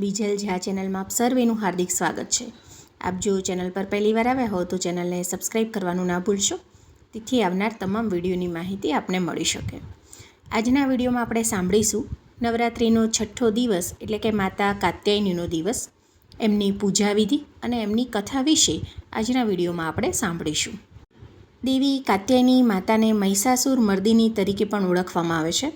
બીજલ ઝા ચેનલમાં આપ સર્વેનું હાર્દિક સ્વાગત છે. આપ જો ચેનલ પર પહેલી વાર આવ્યા હો તો ચેનલને સબસ્ક્રાઈબ કરવાનું ના ભૂલશો. તેથી આવનાર તમામ વિડીયોની માહિતી આપને મળી શકે. આજના વિડીયોમાં આપણે સાંભળીશું નવરાત્રિનો છઠ્ઠો દિવસ એટલે કે માતા કાત્યાયનીનો દિવસ. એમની પૂજા વિધિ અને એમની કથા વિશે આજના વિડીયોમાં આપણે સાંભળીશું. દેવી કાત્યાયની માતાને મહિષાસુર મર્દિની તરીકે પણ ઓળખવામાં આવે છે.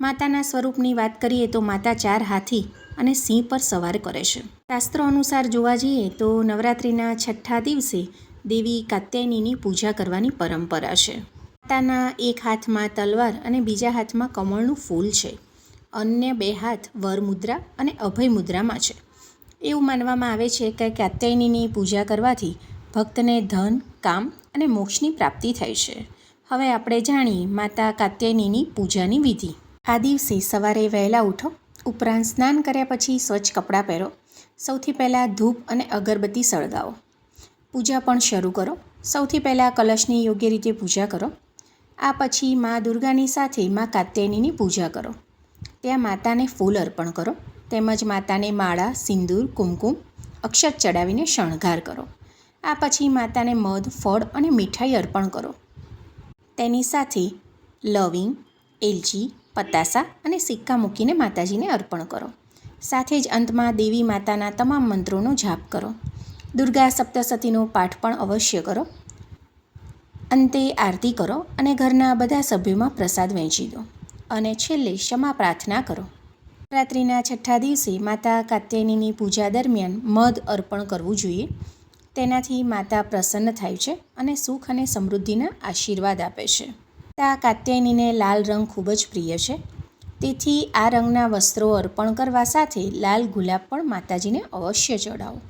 માતાના સ્વરૂપની વાત કરીએ તો માતા ચાર હાથી અને સિંહ પર સવાર કરે છે. શાસ્ત્રો અનુસાર જોવા જઈએ તો નવરાત્રિના છઠ્ઠા દિવસે દેવી કાત્યાયનીની પૂજા કરવાની પરંપરા છે. માતાના એક હાથમાં તલવાર અને બીજા હાથમાં કમળનું ફૂલ છે. અન્ય બે હાથ વરમુદ્રા અને અભય મુદ્રામાં છે. એવું માનવામાં આવે છે કે કાત્યાયનીની પૂજા કરવાથી ભક્તને ધન, કામ અને મોક્ષની પ્રાપ્તિ થાય છે. હવે આપણે જાણીએ માતા કાત્યાયનીની પૂજાની વિધિ. આ દિવસે સવારે વહેલા ઉઠો, ઉપરાંત સ્નાન કર્યા પછી સ્વચ્છ કપડાં પહેરો, સૌથી પહેલાં ધૂપ અને અગરબત્તી સળગાવો. પૂજા પણ શરૂ કરો, સૌથી પહેલાં કલશની યોગ્ય રીતે પૂજા કરો, આ પછી મા દુર્ગાની સાથે મા કાત્યાયનીની પૂજા કરો. ત્યાં માતાને ફૂલ અર્પણ કરો, તેમજ માતાને માળા, સિંદૂર, કુમકુમ, અક્ષત ચડાવીને શણગાર કરો. આ પછી માતાને મધ, ફળ અને મીઠાઈ અર્પણ કરો. તેની સાથે લવિંગ, એલચી પતાસા અને સિક્કા મૂકીને માતાજીને અર્પણ કરો. સાથે જ અંતમાં દેવી માતાના તમામ મંત્રોનો જાપ કરો. દુર્ગા સપ્તસતીનો પાઠ પણ અવશ્ય કરો. અંતે આરતી કરો અને ઘરના બધા સભ્યોમાં પ્રસાદ વહેંચી દો અને છેલ્લે ક્ષમા પ્રાર્થના કરો. નવરાત્રિના છઠ્ઠા દિવસે માતા કાત્યાયનીની પૂજા દરમિયાન મધ અર્પણ કરવું જોઈએ. તેનાથી માતા પ્રસન્ન થાય છે અને સુખ અને સમૃદ્ધિના આશીર્વાદ આપે છે. માતા કાત્યાયનીને લાલ રંગ ખૂબ જ પ્રિય છે. તેથી આ રંગના વસ્ત્રો અર્પણ કરવા સાથે લાલ ગુલાબ પણ માતાજીને અવશ્ય ચડાવો.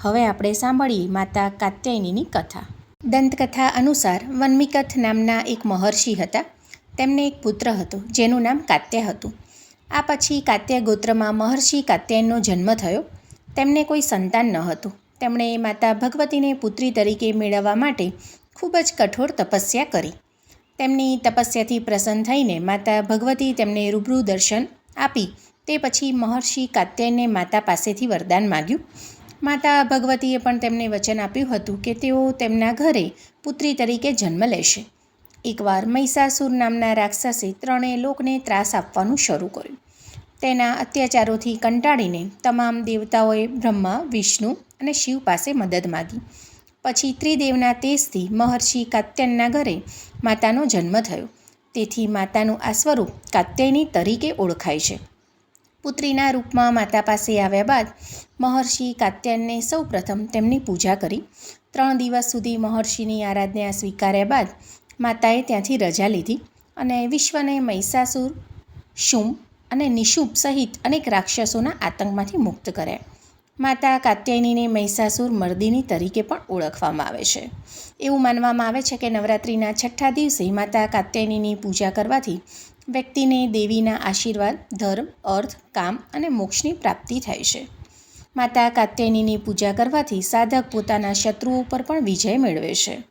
હવે આપણે સાંભળીએ માતા કાત્યાયનીની કથા. દંતકથા અનુસાર વન્મિકથ નામના એક મહર્ષિ હતા. તેમને એક પુત્ર હતો, જેનું નામ કાત્ય હતું. આ પછી કાત્ય ગોત્રમાં મહર્ષિ કાત્યાયનનો જન્મ થયો. તેમને કોઈ સંતાન ન હતું. તેમણે માતા ભગવતીને પુત્રી તરીકે મેળવવા માટે ખૂબ જ કઠોર તપસ્યા કરી. તેમની તપસ્યાથી પ્રસન્ન થઈને માતા ભગવતી તેમને રૂબરૂ દર્શન આપી. તે પછી મહર્ષિ કાત્યાયને માતા પાસેથી વરદાન માગ્યું. માતા ભગવતીએ પણ તેમને વચન આપ્યું હતું કે તેઓ તેમના ઘરે પુત્રી તરીકે જન્મ લેશે. એકવાર મહિષાસુર નામના રાક્ષસે ત્રણેય લોકને ત્રાસ આપવાનું શરૂ કર્યું. તેના અત્યાચારોથી કંટાળીને તમામ દેવતાઓએ બ્રહ્મા, વિષ્ણુ અને શિવ પાસે મદદ માગી. પછી ત્રિદેવના તેજથી મહર્ષિ કાત્યનના ઘરે માતાનો જન્મ થયો. તેથી માતાનું આ સ્વરૂપ કાત્યની તરીકે ઓળખાય છે. પુત્રીના રૂપમાં માતા પાસે આવ્યા બાદ મહર્ષિ કાત્યનને સૌ પ્રથમ તેમની પૂજા કરી. ત્રણ દિવસ સુધી મહર્ષિની આરાધના સ્વીકાર્યા બાદ માતાએ ત્યાંથી રજા લીધી અને વિશ્વને મહિષાસુર શુંભ અને નિશુભ સહિત અનેક રાક્ષસોના આતંકમાંથી મુક્ત કર્યા. માતા કાત્યાયનીને મહિષાસુર મર્દિની તરીકે પણ ઓળખવામાં આવે છે. એવું માનવામાં આવે છે કે નવરાત્રિના છઠ્ઠા દિવસે માતા કાત્યાયનીની પૂજા કરવાથી વ્યક્તિને દેવીના આશીર્વાદ, ધર્મ, અર્થ, કામ અને મોક્ષની પ્રાપ્તિ થાય છે. માતા કાત્યાયનીની પૂજા કરવાથી સાધક પોતાના શત્રુઓ પર પણ વિજય મેળવે છે.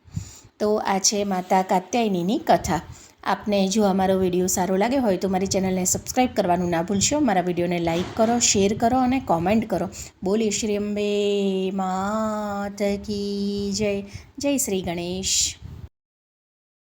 તો આ છે માતા કાત્યાયનીની કથા. આપને જો અમારો વીડિયો સારો લાગ્યો હોય તો મારી ચેનલને સબસ્ક્રાઈબ કરવાનું ના ભૂલશો. મારા વિડીયોને લાઇક કરો, શેર કરો અને કોમેન્ટ કરો. બોલી શ્રી અંબે માત કી જય. જય શ્રી ગણેશ.